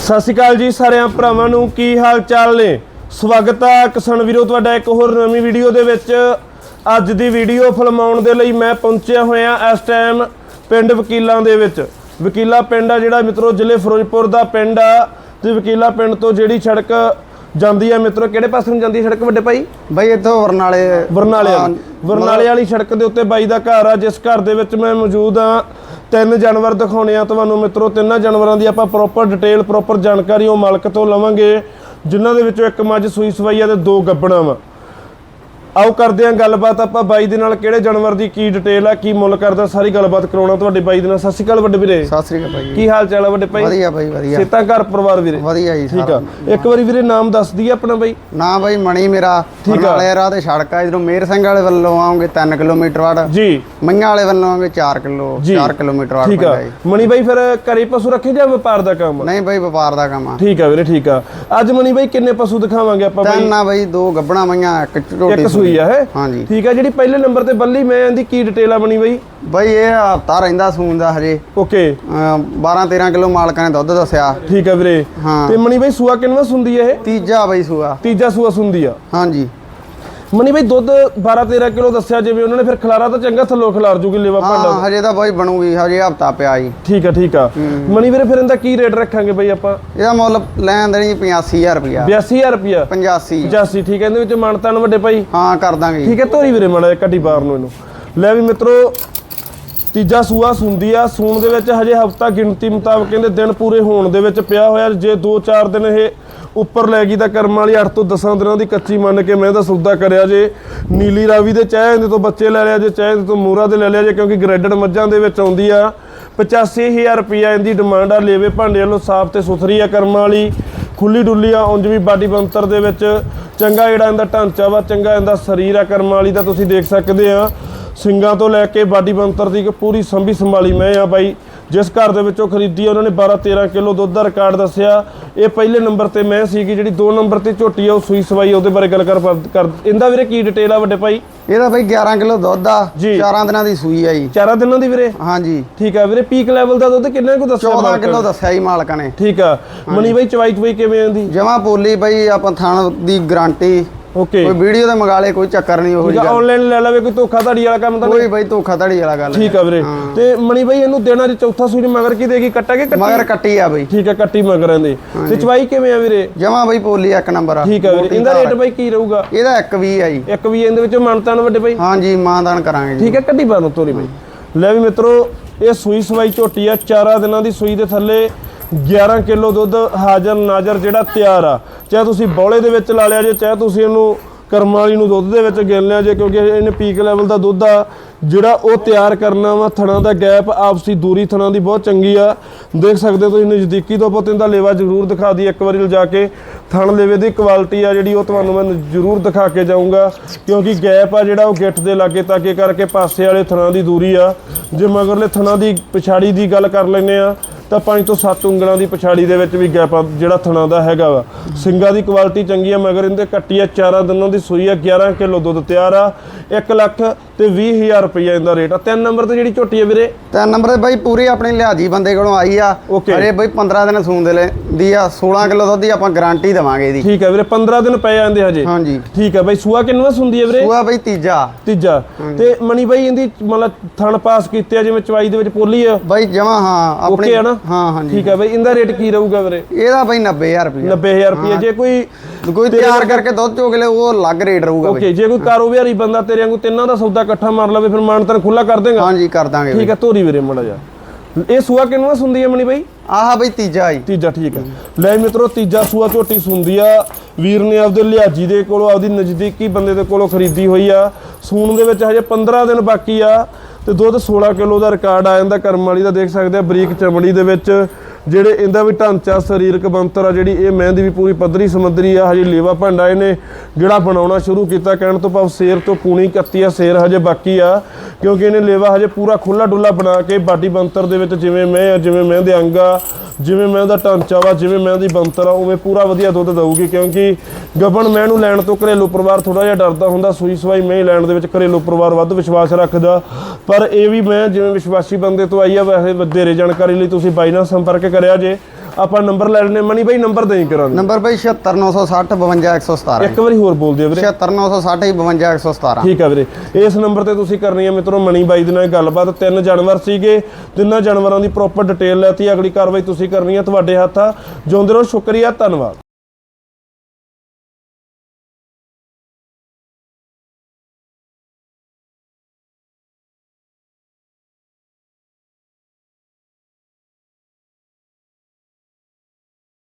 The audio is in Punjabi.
ਸਤਿ ਸ਼੍ਰੀ ਅਕਾਲ ਜੀ ਸਾਰਿਆਂ ਭਰਾਵਾਂ ਨੂੰ, ਕੀ ਹਾਲ ਚਾਲ ਨੇ? ਸਵਾਗਤ ਹੈ ਕਿਸਾਨ ਵੀਰੋ, ਤੁਹਾਡਾ ਇੱਕ ਹੋਰ ਨਵੀਂ ਵੀਡੀਓ ਦੇ ਵਿੱਚ। ਅੱਜ ਦੀ ਵੀਡੀਓ ਫਿਲਮਾਉਣ ਦੇ ਲਈ ਮੈਂ ਪਹੁੰਚਿਆ ਹੋਇਆ ਇਸ ਟਾਈਮ ਪਿੰਡ ਵਕੀਲਾਂ ਦੇ ਵਿੱਚ। ਵਕੀਲਾ ਪਿੰਡ ਆ ਜਿਹੜਾ ਮਿੱਤਰੋ, ਜ਼ਿਲ੍ਹੇ ਫਿਰੋਜ਼ਪੁਰ ਦਾ ਪਿੰਡ ਆ। ਤੇ ਵਕੀਲਾ ਪਿੰਡ ਤੋਂ ਜਿਹੜੀ ਸੜਕ ਜਾਂਦੀ ਆ ਮਿੱਤਰੋ ਕਿਹੜੇ ਪਾਸੇ ਨੂੰ ਜਾਂਦੀ ਹੈ ਸੜਕ ਵੱਡੇ ਭਾਈ? ਬਈ ਇੱਥੋਂ ਬਰਨਾਲੇ ਬਰਨਾਲੇ ਵਾਲੀ। ਬਰਨਾਲੇ ਵਾਲੀ ਸੜਕ ਦੇ ਉੱਤੇ ਬਾਈ ਦਾ ਘਰ ਆ ਜਿਸ ਘਰ ਦੇ ਵਿੱਚ ਮੈਂ ਮੌਜੂਦ ਆ। ਤਿੰਨ ਜਾਨਵਰ ਦਿਖਾਉਣੇ ਆ ਤੁਹਾਨੂੰ ਮਿੱਤਰੋ ਤਿੰਨਾਂ ਜਾਨਵਰਾਂ ਦੀ ਆਪਾਂ ਪ੍ਰੋਪਰ ਡਿਟੇਲ ਪ੍ਰੋਪਰ ਜਾਣਕਾਰੀ ਉਹ ਮਾਲਕ ਤੋਂ ਲਵਾਂਗੇ ਜਿਨ੍ਹਾਂ ਦੇ ਵਿੱਚੋਂ ਇੱਕ ਮੱਝ ਸੂਈ ਸਵਾਈ ਆ ਤੇ ਦੋ ਗੱਬਣਾ ਵਾ। ਆਓ ਕਰਦੇ ਆਂ ਗੱਲਬਾਤ। ਆਪਾਂ ਬਾਈ ਦੇ ਨਾਲ ਕਿਹੜੇ ਜਾਨਵਰ ਦੀ ਕੀ ਡਿਟੇਲ ਆ ਕੀ ਮੁੱਲ ਕਰਦਾ ਸਾਰੀ ਗੱਲਬਾਤ ਕਰਾਉਣਾ ਤੁਹਾਡੇ ਬਾਈ ਦੇ ਨਾਲ। ਸਤਿ ਸ਼੍ਰੀ ਅਕਾਲ ਵੱਡੇ ਵੀਰੇ। ਸਤਿ ਸ੍ਰੀ ਅਕਾਲ ਭਾਈ ਕੀ ਹਾਲ ਚਾਲ ਆ ਵੱਡੇ ਭਾਈ? ਵਧੀਆ ਭਾਈ ਵਧੀਆ। ਸੇਤਾ ਘਰ ਪਰਿਵਾਰ ਵੀਰੇ। ਵਧੀਆ ਜੀ ਠੀਕ। ਆ। ਇੱਕ ਵਾਰੀ ਵੀਰੇ ਨਾਮ ਦੱਸ ਦਈਏ ਆਪਣਾ ਬਾਈ। ਨਾ ਭਾਈ ਮਣੀ ਮੇਰਾ। ਬਰਨਾਲੇ ਰਾਹ ਤੇ ਸੜਕ ਆ ਇਧਰੋਂ ਮੇਰ ਸਿੰਘ ਵਾਲੇ ਵੱਲੋਂ ਆਉਂਗੇ 3 ਕਿਲੋਮੀਟਰ ਵਾਟ ਜੀ। ਮੰਗਾ ਵਾਲੇ ਵੱਲੋਂ ਆਉਂਗੇ 4 ਕਿਲੋ ਜੀ। 4 ਕਿਲੋਮੀਟਰ ਵਾਟ ਠੀਕ ਆ। ਮਣੀ ਬਾਈ ਫਿਰ ਘਰੇ ਪਸ਼ੂ ਰੱਖੇ ਜਾਂ ਵਪਾਰ ਦਾ ਕੰਮ? ਨਹੀਂ ਭਾਈ ਵਪਾਰ ਦਾ ਕੰਮ ਆ। ਠੀਕ ਆ ਵੀਰੇ ਠੀਕ ਆ। ਅੱਜ ਮਣੀ ਬਾਈ ਕਿੰਨੇ ਪਸ਼ੂ ਦਿਖਾਵਾਂਗੇ ਆਪਾਂ ਬਾਈ? ਤਿੰਨ ਆ ਭਾਈ ਦੋ ਗੱਬਣਾ ਮਈਆਂ ਇੱਕ ਝੋਟੀ ਸੂਈ ਆ ਹੈ? ਹਾਂਜੀ। ਠੀਕ ਆ ਜਿਹੜੀ ਪਹਿਲੇ ਨੰਬਰ ਤੇ ਬੱਲੀ ਮੈਂ ਇਹਦੀ ਕੀ ਡਿਟੇਲ ਆ ਬਣੀ ਬਾਈ? ਭਾਈ ਇਹ ਹਫਤਾ ਰਹਿੰਦਾ ਸੂਨ ਦਾ ਹਜੇ। ਓਕੇ 12 13 ਕਿਲੋ ਮਾਲਕਾਂ ਨੇ ਦੁੱਧ ਦੱਸਿਆ। ਠੀਕ ਆ ਵੀਰੇ। ਤੇ ਮਣੀ ਬਾਈ ਸੂਆ ਕਿੰਨਵਾ ਸੁੰਦੀ ਆ ਇਹ? ਤੀਜਾ ਭਾਈ ਸੂਆ। ਤੀਜਾ ਸੂਆ ਸੁੰਦੀ ਆ। ਹਾਂਜੀ। ਮਣੀ ਬਾਈ ਦੁੱਧ 12 13 ਕਿਲੋ ਦੱਸਿਆ ਜਿਵੇਂ ਉਹਨਾਂ ਨੇ ਫਿਰ ਖਲਾਰਾ ਤਾਂ ਚੰਗਾ ਥੱਲੋਂ ਖਲਾਰ ਜੂਗੀ ਲੇਵਾ ਭਾਂਡਾ ਹਾਂ ਹਜੇ ਤਾਂ ਭਾਈ ਬਣੂਗੀ ਹਜੇ ਹਫਤਾ ਪਿਆ ਜੀ। ਠੀਕ ਆ ਠੀਕ ਆ। ਮਣੀ ਵੀਰੇ ਫਿਰ ਇਹਦਾ ਕੀ ਰੇਟ ਰੱਖਾਂਗੇ ਬਾਈ ਆਪਾਂ? ਇਹਦਾ ਮੁੱਲ ਲੈਣ ਦੇਣੀ 85000 ਰੁਪਿਆ 82000 ਰੁਪਿਆ 85 85 ਠੀਕ ਆ। ਇਹਦੇ ਵਿੱਚ ਮਾਨਤਾਨ ਵੱਡੇ ਭਾਈ? ਹਾਂ ਕਰ ਦਾਂਗੇ। ਠੀਕ ਹੈ ਧੋਰੀ ਵੀਰੇ ਮਾੜਾ ਕੱਢੀ ਬਾਹਰ ਨੂੰ ਇਹਨੂੰ। ਲੈ ਵੀ ਮਿੱਤਰੋ ਤੀਜਾ ਸੂਆ ਸੁੰਦੀ ਆ। ਸੂਣ ਦੇ ਵਿੱਚ ਹਜੇ ਹਫਤਾ ਗਿਣਤੀ ਮੁਤਾਬਕ ਕਹਿੰਦੇ ਦਿਨ ਪੂਰੇ ਹੋਣ ਦੇ ਵਿੱਚ ਪਿਆ ਹੋਇਆ। ਜੇ 2-4 ਦਿਨ ਇਹ ਉੱਪਰ ਲੈ ਗਈ ਤਾਂ ਕਰਮ ਵਾਲੀ 8 ਤੋਂ 10 ਦਿਨਾਂ ਦੀ ਕੱਚੀ ਮੰਨ ਕੇ ਮੈਂ ਤਾਂ ਸੌਦਾ ਕਰਿਆ ਜੇ। ਨੀਲੀ ਰਾਵੀ ਦੇ ਚਾਹੇ ਇਹਦੇ ਤੋਂ ਬੱਚੇ ਲੈ ਲਿਆ ਜੇ ਚਾਹੇ ਇਹਦੇ ਤੋਂ ਮੂਰਾ ਦੇ ਲੈ ਲਿਆ ਜੇ, ਕਿਉਂਕਿ ਗ੍ਰੈਡਡ ਮੱਝਾਂ ਦੇ ਵਿੱਚ ਆਉਂਦੀ ਆ। 85000 ਰੁਪਿਆ ਇਹਦੀ ਡਿਮਾਂਡ ਆ ਲੇਵੇ ਭਾਂਡੇ ਵੱਲੋਂ ਸਾਫ਼ ਤੇ ਸੁਥਰੀ ਆ ਕਰਮ ਵਾਲੀ। ਖੁੱਲੀ ਡੁੱਲੀ ਆ, ਉਂਝ ਵੀ ਬਾਡੀ ਬੰਤਰ ਦੇ ਵਿੱਚ। ਚੰਗਾ ਜਿਹੜਾ ਇਹਦਾ ਢਾਂਚਾ ਵਾ, ਚੰਗਾ ਇਹਦਾ ਸਰੀਰ ਆ ਕਰਮ ਵਾਲੀ ਦਾ ਤੁਸੀਂ ਦੇਖ ਸਕਦੇ ਆ। ਸਿੰਗਾਂ ਤੋਂ ਲੈ ਕੇ ਬਾਡੀ ਬੰਤਰ ਦੀ ਇੱਕ ਪੂਰੀ ਸੰਭੀ ਸੰਭਾਲੀ ਮੈਂ ਆ ਬਾਈ। ਜਿਸ ਘਰ ਦੇ ਵਿੱਚੋਂ ਖਰੀਦੀ ਉਹਨਾਂ ਨੇ 12 13 ਕਿਲੋ ਦੁੱਧ ਦਾ ਰਿਕਾਰਡ ਦੱਸਿਆ। ਇਹ ਪਹਿਲੇ ਨੰਬਰ ਤੇ ਮੈਂ ਸੀਗੀ ਜਿਹੜੀ 2 ਨੰਬਰ ਤੇ ਝੋਟੀ ਆ ਉਹ ਸੂਈ ਸਵਾਈ ਉਹਦੇ ਬਾਰੇ ਗੱਲ ਕਰ ਕਰ ਇਹਦਾ ਵੀਰੇ ਕੀ ਡਿਟੇਲ ਆ ਵੱਡੇ ਭਾਈ? ਇਹਦਾ ਭਾਈ 11 ਕਿਲੋ ਦੁੱਧ ਆ ਜੀ। 4 ਦਿਨਾਂ ਦੀ ਸੂਈ ਆ ਜੀ। ਚਾਰਾਂ ਦਿਨਾਂ ਦੀ ਵੀਰੇ? ਹਾਂਜੀ। ਠੀਕ ਆ ਵੀਰੇ ਪੀਕ ਲੈਵਲ ਦਾ ਦੁੱਧ ਕਿੰਨਾ ਕੁ ਦੱਸਿਆ 14 ਮਾਲਕਾਂ ਕਿਲੋ? ਦੱਸਿਆ ਜੀ ਮਾਲਕਾਂ ਨੇ। ਠੀਕ ਆ। ਮਨੀ ਬਾਈ ਚਵਾਈ ਚਵਾਈ ਕਿਵੇਂ ਆਂਦੀ ਜਮਾ ਪੋਲੀ ਭਾਈ ਆਪਾਂ ਥਾਣ ਦੀ ਗਾਰੰਟੀ ਓਕੇ। ਕੋਈ ਵੀਡੀਓ ਤੇ ਮੰਗਾ ਲੇ ਕੋਈ ਚੱਕਰ ਨਹੀਂ ਉਹ ਆ ਆਨਲਾਈਨ ਲੈ ਲਵੇ ਕੋਈ ਧੋਖਾਧੜੀ ਵਾਲਾ ਕੰਮ ਤਾਂ ਕੋਈ ਭਾਈ ਧੋਖਾ ਧੜੀ ਵਾਲਾ ਗੱਲ ਠੀਕ ਆ ਵੀਰੇ। ਤੇ ਮਣੀ ਬਾਈ ਇਹਨੂੰ ਦੇਣਾ ਜੇ ਚੌਥਾ ਸੂਈ ਮਗਰ ਕੀ ਦੇਗੀ? ਕੱਟਾਗੇ ਕੱਟੀ? ਮਗਰ ਕੱਟੀ ਆ ਭਾਈ ਠੀਕ ਆ ਕੱਟੀ ਮਗਰਾਂ ਦੇ। ਤੇ ਚਵਾਈ ਕਿਵੇਂ ਆ ਵੀਰੇ? ਜਮਾ ਭਾਈ ਪੋਲੀ ਇੱਕ ਨੰਬਰ ਆ। ਠੀਕ ਆ ਵੀਰੇ। ਇਹਦਾ ਰੇਟ ਬਾਈ ਕੀ ਰਹੂਗਾ? ਇਹਦਾ ਇੱਕ ਵੀ ਆ ਜੀ। ਇੱਕ ਵੀ ਇਹਦੇ ਵਿੱਚੋਂ ਮਨਤਾਨ ਵੱਡੇ ਬਾਈ? ਹਾਂਜੀ ਮਾਨਦਾਨ ਕਰਾਂਗੇ ਜੀ। ਠੀਕ ਆ ਕੱਢੀ ਬਾਨੋ ਤੋਰੀ ਬਾਈ। ਲੈ ਵੀ ਮਿੱਤਰੋ ਇਹ ਸੂਈ ਸਵਾਈ ਝੋਟੀ ਆ ਚਾਰਾਂ ਦਿਨਾਂ ਦੀ ਸੂਈ ਦੇ ਥੱਲੇ। 11 ਕਿਲੋ ਦੁੱਧ ਹਾਜ਼ਰ ਨਾਜ਼ਰ ਜਿਹੜਾ ਤਿਆਰ ਆ। ਚਾਹੇ ਤੁਸੀਂ ਬੌਲੇ ਦੇ ਵਿੱਚ ਲਾ ਲਿਆ ਜੇ, ਚਾਹੇ ਤੁਸੀਂ ਇਹਨੂੰ ਕਰਮ ਵਾਲੀ ਨੂੰ ਦੁੱਧ ਦੇ ਵਿੱਚ ਗਿਣ ਲਿਆ ਜੇ, ਕਿਉਂਕਿ ਇਹਨੇ ਪੀਕ ਲੈਵਲ ਦਾ ਦੁੱਧ ਆ। ਜਿਹੜਾ ਉਹ ਤਿਆਰ ਕਰਨਾ ਵਾ, ਥਣਾਂ ਦਾ ਗੈਪ ਆਪਸੀ ਦੂਰੀ ਥਣਾਂ ਦੀ ਬਹੁਤ ਚੰਗੀ ਆ। ਦੇਖ ਸਕਦੇ ਹੋ ਤੁਸੀਂ ਨਜ਼ਦੀਕੀ ਤੋਂ ਆਪਾਂ ਦਾ ਲੇਵਾ ਜ਼ਰੂਰ ਦਿਖਾ ਦੀ ਇੱਕ ਵਾਰੀ ਲਿਜਾ ਕੇ। ਥਣ ਲੇਵੇ ਦੀ ਕੁਆਲਿਟੀ ਆ ਜਿਹੜੀ, ਉਹ ਤੁਹਾਨੂੰ ਮੈਂ ਜ਼ਰੂਰ ਦਿਖਾ ਕੇ ਜਾਊਂਗਾ। ਕਿਉਂਕਿ ਗੈਪ ਆ ਜਿਹੜਾ ਉਹ ਗਿੱਠ ਦੇ ਲਾਗੇ ਤਾਕੇ ਕਰਕੇ ਪਾਸੇ ਵਾਲੇ ਥਣਾਂ ਦੀ ਦੂਰੀ ਆ। ਜੇ ਮਗਰਲੇ ਥਣਾ ਦੀ ਪਿਛਾੜੀ ਦੀ ਗੱਲ ਕਰ ਲੈਨੇ ਆ ਤਾਂ 5 ਤੋਂ 7 ਉਂਗਲਾਂ ਦੀ ਪਛਾੜੀ ਦੇ ਵਿੱਚ ਵੀ ਗੈਪ ਆ ਜਿਹੜਾ ਥਣਾ ਦਾ ਹੈਗਾ ਵਾ। ਸਿੰਗਾ ਦੀ ਕੁਆਲਿਟੀ ਚੰਗੀ ਆ ਮਗਰ ਇਹਦੇ ਕੱਟੀ ਆ ਚਾਰਾਂ ਦਿਨਾਂ ਦੀ ਸੂਈ ਆ 11 ਕਿਲੋ ਦੁੱਧ ਤਿਆਰ ਆ 1 ਲੱਖ ਤੇ 20000 ਰੁਪਈਆ ਇਹਦਾ ਰੇਟ ਆ। ਤਿੰਨ ਨੰਬਰ ਤੇ ਜਿਹੜੀ ਝੋਟੀ ਆ ਵੀਰੇ? ਤੇ ਨੰਬਰ ਤੇ ਭਾਈ ਪੂਰੀ ਆਪਣੀ ਲਿਹਾਜੀ ਬੰਦੇ ਕੋਲੋਂ ਆਈ ਆ. ਅਰੇ ਭਾਈ 15 ਦਿਨ ਸੂਣ ਦੇ ਲੈ ਦੀ ਆ 16 ਕਿਲੋ ਦੁੱਧ ਦੀ ਆਪਾਂ ਗਾਰੰਟੀ ਦੇਵਾਂਗੇ ਇਹਦੀ। ਠੀਕ ਹੈ ਵੀਰੇ 15 ਦਿਨ ਪਏ ਜਾਂਦੇ ਹਜੇ। ਹਾਂਜੀ। ਠੀਕ ਹੈ ਬਾਈ ਸੂਆ ਕਿੰਨਵਾ ਸੁੰਦੀ ਹੈ ਵੀਰੇ? ਸੂਆ ਭਾਈ ਤੀਜਾ। ਤੀਜਾ। ਤੇ ਮਣੀ ਬਾਈ ਇਹਦੀ ਮਤਲਬ ਥਣ ਪਾਸ ਕੀਤੇ ਆ ਜਿਵੇਂ ਚਵਾਈ ਦੇ ਵਿੱਚ ਪੋਲੀ ਆ? ਭਾਈ ਜਮਾ ਹਾਂ ਆਪਣੀ ਓਕੇ ਆ ਨਾ? ਹਾਂ ਹਾਂਜੀ ਠੀਕ ਹੈ ਬਾਈ ਇਹਦਾ ਰੇਟ ਕੀ ਰਹੂਗਾ ਵੀਰੇ? ਇਹਦਾ ਭਾਈ 90000 ਰੁਪਏ 90000 ਰੁਪਏ ਜੇ ਕੋਈ ਕੋਈ ਤਿਆਰ ਕਰਕੇ ਦੁੱਧ ਚੋਕ ਲੈ ਉਹ ਅਲੱਗ ਰੇਟ ਰਹੂਗਾ ਓਕੇ ਜੇ ਕੋਈ ਕਾਰੋਬਾਰੀ ਬੰਦਾ ਤੇਰੇ ਵਾਂਗੂ ਤਿੰਨਾਂ ਦਾ ਸੌਦਾ ਇਕੱਠਾ ਮਾਰ ਲਵੇ ਫਿਰ ਮਾਨਤਨ ਖੁੱਲਾ ਕਰ ਦੇਗਾ? ਹਾਂਜੀ ਕਰ ਦਾਂਗੇ ਠੀਕ ਹੈ ਧੋਰੀ ਵੀਰੇ ਮੜਾ ਜਾ ਇਹ ਸੂਆ ਕਿੰਨਵਾ ਸੁੰਦੀ ਹੈ ਮਣੀ ਬਾਈ? ਆਹ ਭਾਈ ਤੀਜਾ ਜੀ। ਤੀਜਾ ਠੀਕ ਹੈ। ਲੈ ਮਿੱਤਰੋ ਤੀਜਾ ਸੂਆ ਝੋਟੀ ਸੁੰਦੀ ਆ। ਵੀਰ ਨੇ ਆਪਦੇ ਲਿਆਜੀ ਦੇ ਕੋਲੋਂ ਆਪਦੀ ਨਜ਼ਦੀਕੀ ਬੰਦੇ ਦੇ ਕੋਲੋਂ ਖਰੀਦੀ ਹੋਈ ਆ। ਸੂਣ ਦੇ ਵਿੱਚ ਹਜੇ 15 ਦਿਨ ਬਾਕੀ ਆ। ਤੇ ਦੁੱਧ 16 ਕਿਲੋ ਦਾ ਰਿਕਾਰਡ ਆ ਜਾਂਦਾ। ਕਰਮ ਵਾਲੀ ਦਾ ਦੇਖ ਸਕਦੇ ਆ, ਬਰੀਕ ਚਮੜੀ ਦੇ ਵਿੱਚ, ਜਿਹੜੇ ਇਹਦਾ ਵੀ ਢਾਂਚਾ, ਸਰੀਰਕ ਬੰਤਰ ਆ, ਜਿਹੜੀ ਇਹ ਮਹਿੰਦੀ ਵੀ ਪੂਰੀ ਪੱਧਰੀ ਸਮੁੰਦਰੀ ਆ, ਹਜੇ ਲੇਵਾ ਭਾਂਡਾ ਇਹਨੇ ਜਿਹੜਾ ਬਣਾਉਣਾ ਸ਼ੁਰੂ ਕੀਤਾ। ਕਹਿਣ ਤੋਂ ਭਾਵ ਸੇਰ ਤੋਂ ਪੂਣੀ ਕੱਤੀ ਆ, ਸੇਰ ਹਜੇ ਬਾਕੀ ਆ। ਕਿਉਂਕਿ ਇਹਨੇ ਲੇਵਾ ਹਜੇ ਪੂਰਾ ਖੁੱਲਾ ਡੁੱਲਾ ਬਣਾ ਕੇ ਬਾਡੀ ਬੰਤਰ ਦੇ ਵਿੱਚ ਜਿਵੇਂ ਮੈਂ ਜਿਵੇਂ ਮੈਂ ਦੇ ਅੰਗ ਆ, ਜਿਵੇਂ ਮੈਂ ਉਹਦਾ ਢਾਂਚਾ ਵਾ, ਜਿਵੇਂ ਮੈਂ ਉਹਦੀ ਬੰਤਰ ਆ, ਉਵੇਂ ਪੂਰਾ ਵਧੀਆ ਦੁੱਧ ਦਊਗੀ ਕਿਉਂਕਿ ਗੱਬਣ ਮੈਂ ਨੂੰ ਲੈਣ ਤੋਂ ਘਰੇਲੂ ਪਰਿਵਾਰ ਥੋੜਾ ਜਿਹਾ ਡਰਦਾ ਹੁੰਦਾ, ਸੂਈ ਸਵਾਈ ਮੈਂ ਹੀ ਲੈਣ ਦੇ ਵਿੱਚ ਘਰੇਲੂ ਪਰਿਵਾਰ ਵੱਧ ਵਿਸ਼ਵਾਸ ਰੱਖਦਾ। ਪਰ ਇਹ ਵੀ ਮੈਂ ਜਿਵੇਂ ਵਿਸ਼ਵਾਸੀ ਬੰਦੇ ਤੋਂ ਆਈ ਆ, ਵੈਸੇ ਵਧੇਰੇ ਜਾਣਕਾਰੀ ਲਈ ਤੁਸੀਂ ਬਾਈ ਨਾਲ ਸੰਪਰਕ ਕਰਿਆ ਜੇ। ਆਪਾਂ ਨੰਬਰ ਲੈ ਲੈਣੇ ਮਣੀ ਬਾਈ ਨੰਬਰ ਦੇਈ ਕਰਾਂਗੇ ਨੰਬਰ ਬਈ 76960 52117 ਇੱਕ ਵਾਰੀ ਹੋਰ ਬੋਲ ਦਿਓ ਵੀਰੇ। 76960 52117 ਠੀਕ ਆ ਵੀਰੇ। ਇਸ ਨੰਬਰ ਤੇ ਤੁਸੀਂ ਕਰਨੀ ਹੈ ਮਿੱਤਰੋ ਮਣੀ ਬਾਈ ਦੇ ਨਾਲ ਗੱਲਬਾਤ। ਤਿੰਨ ਜਾਨਵਰ ਸੀਗੇ ਤਿੰਨਾਂ ਜਾਨਵਰਾਂ ਦੀ ਪ੍ਰੋਪਰ ਡਿਟੇਲ ਲੈਤੀ। ਅਗਲੀ ਕਾਰਵਾਈ ਤੁਸੀਂ ਕਰਨੀ ਹੈ ਤੁਹਾਡੇ ਹੱਥ। ਆ ਜਿਉਂਦੇ ਰਹੋ ਸ਼ੁਕਰੀਆ ਧੰਨਵਾਦ।